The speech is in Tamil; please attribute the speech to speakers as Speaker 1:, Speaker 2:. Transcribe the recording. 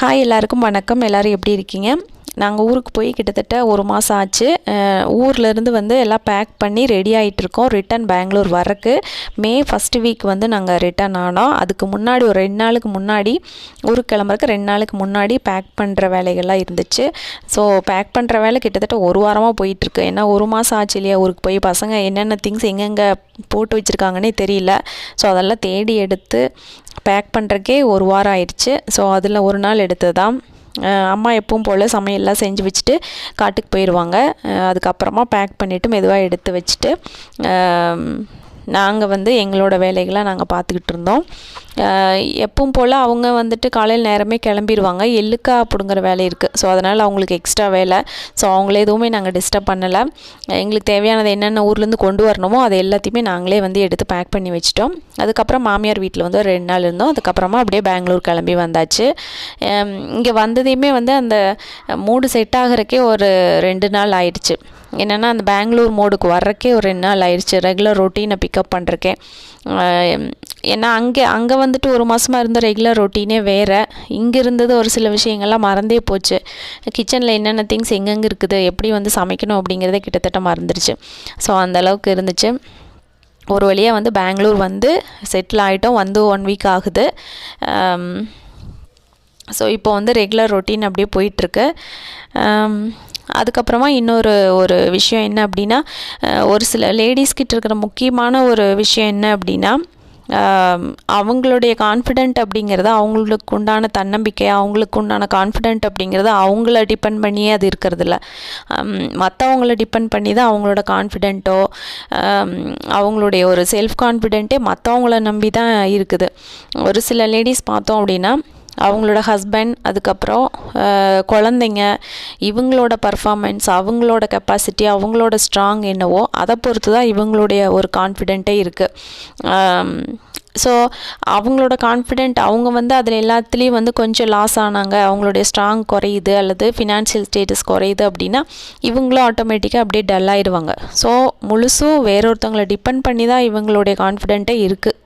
Speaker 1: ஹாய் எல்லாருக்கும் வணக்கம். எல்லோரும் எப்படி இருக்கீங்க? நாங்கள் ஊருக்கு போய் கிட்டத்தட்ட ஒரு மாதம் ஆச்சு. ஊர்லேருந்து வந்து எல்லாம் பேக் பண்ணி ரெடி ஆகிட்டுருக்கோம் ரிட்டன் பெங்களூர் வரக்கு மே ஃபஸ்ட்டு வீக் வந்து நாங்கள் ரிட்டன் ஆனோம். அதுக்கு முன்னாடி ஒரு ரெண்டு நாளுக்கு முன்னாடி ஊருக்கு கிளம்புறக்கு ரெண்டு நாளுக்கு முன்னாடி பேக் பண்ணுற வேலைகள்லாம் இருந்துச்சு. ஸோ பேக் பண்ணுற வேலை கிட்டத்தட்ட ஒரு வாரமாக போயிட்டுருக்கு ஏன்னா ஒரு மாதம் ஆச்சு இல்லையா ஊருக்கு போய்? பசங்க என்னென்ன திங்ஸ் எங்கெங்கே போட்டு வச்சுருக்காங்கன்னே தெரியல. ஸோ அதெல்லாம் தேடி எடுத்து பேக் பண்ணுறக்கே ஒரு வாரம் ஆயிடுச்சு. ஸோ அதில் ஒரு நாள் எடுத்தது தான் அம்மா எப்பவும் போல் சமையல்லாம் செஞ்சு வச்சுட்டு காட்டுக்கு போயிடுவாங்க அதுக்கப்புறமா பேக் பண்ணிவிட்டு மெதுவாக எடுத்து வச்சுட்டு நாங்கள் வந்து எங்களோட வேலைகளை நாங்கள் பார்த்துக்கிட்டு இருந்தோம். எப்பவும் போல் அவங்க வந்துட்டு காலையில் நேரமே கிளம்பிடுவாங்க எள்ளுக்கா பிடுங்குற வேலை இருக்குது ஸோ அதனால் அவங்களுக்கு எக்ஸ்ட்ரா வேலை. ஸோ அவங்கள எதுவுமே நாங்கள் டிஸ்டர்ப் பண்ணலை. எங்களுக்கு தேவையானது என்னென்ன ஊர்லேருந்து கொண்டு வரணுமோ அதை எல்லாத்தையுமே நாங்களே வந்து எடுத்து பேக் பண்ணி வச்சிட்டோம். அதுக்கப்புறம் மாமியார் வீட்டில் வந்து ஒரு ரெண்டு நாள் இருந்தோம். அதுக்கப்புறமா அப்படியே பெங்களூர் கிளம்பி வந்தாச்சு. இங்கே வந்ததையுமே வந்து அந்த மூடு செட் ஆகிறக்கே ஒரு ரெண்டு நாள் ஆயிடுச்சு. என்னென்னா அந்த பெங்களூர் மோடுக்கு வர்றக்கே ஒரு ரெண்டு நாள் ஆயிடுச்சு. ரெகுலர் ரொட்டீனை பிக்கப் பண்ணுறக்கே ஏன்னா அங்கே அங்கே வந்துட்டு ஒரு மாதமாக இருந்த ரெகுலர் ரொட்டீனே வேறு. இங்கே இருந்தது ஒரு சில விஷயங்கள்லாம் மறந்தே போச்சு. கிச்சனில் என்னென்ன திங்ஸ் எங்கெங்கே இருக்குது எப்படி வந்து சமைக்கணும் அப்படிங்கிறதே கிட்டத்தட்ட மறந்துடுச்சு ஸோ அந்தளவுக்கு இருந்துச்சு. ஒரு வழியாக வந்து பெங்களூர் வந்து செட்டில் ஆகிட்டோம் வந்து ஒன் வீக் ஆகுது. ஸோ இப்போ வந்து ரெகுலர் ரொட்டீன் அப்படியே போயிட்டுருக்கு. அதுக்கப்புறமா இன்னொரு ஒரு விஷயம் என்ன அப்படின்னா ஒரு சில லேடிஸ்கிட்ட இருக்கிற முக்கியமான ஒரு விஷயம் என்ன அப்படின்னா அவங்களுடைய கான்ஃபிடென்ட் அப்படிங்கிறது அவங்களுக்கு உண்டான தன்னம்பிக்கை அவங்களுக்கு உண்டான கான்ஃபிடென்ட் அப்படிங்கிறது அவங்கள டிபெண்ட் பண்ணியே அது இருக்கிறதில்ல. மற்றவங்கள டிபெண்ட் பண்ணி தான் அவங்களோட கான்ஃபிடென்ட்டோ அவங்களுடைய ஒரு செல்ஃப் கான்ஃபிடென்ட்டே மற்றவங்கள நம்பி தான் இருக்குது. ஒரு சில லேடிஸ் பார்த்தோம் அப்படின்னா அவங்களோட ஹஸ்பண்ட் அதுக்கப்புறம் குழந்தைங்க இவங்களோட பர்ஃபார்மன்ஸ் அவங்களோட கெப்பாசிட்டி அவங்களோட ஸ்ட்ராங் என்னவோ அதை பொறுத்து தான் இவங்களுடைய ஒரு கான்ஃபிடென்ட்டே இருக்குது ஸோ அவங்களோட கான்ஃபிடென்ட் அவங்க வந்து அதில் எல்லாத்துலேயும் வந்து கொஞ்சம் லாஸ் ஆனாங்க. அவங்களுடைய ஸ்ட்ராங் குறையுது அல்லது ஃபினான்ஷியல் ஸ்டேட்டஸ் குறையுது அப்படின்னா இவங்களும் ஆட்டோமேட்டிக்காக அப்படியே டல் ஆயிடுவாங்க. ஸோ முழுசும் வேறொருத்தவங்களை டிபெண்ட் பண்ணி தான் இவங்களுடைய கான்ஃபிடென்ட்டே இருக்குது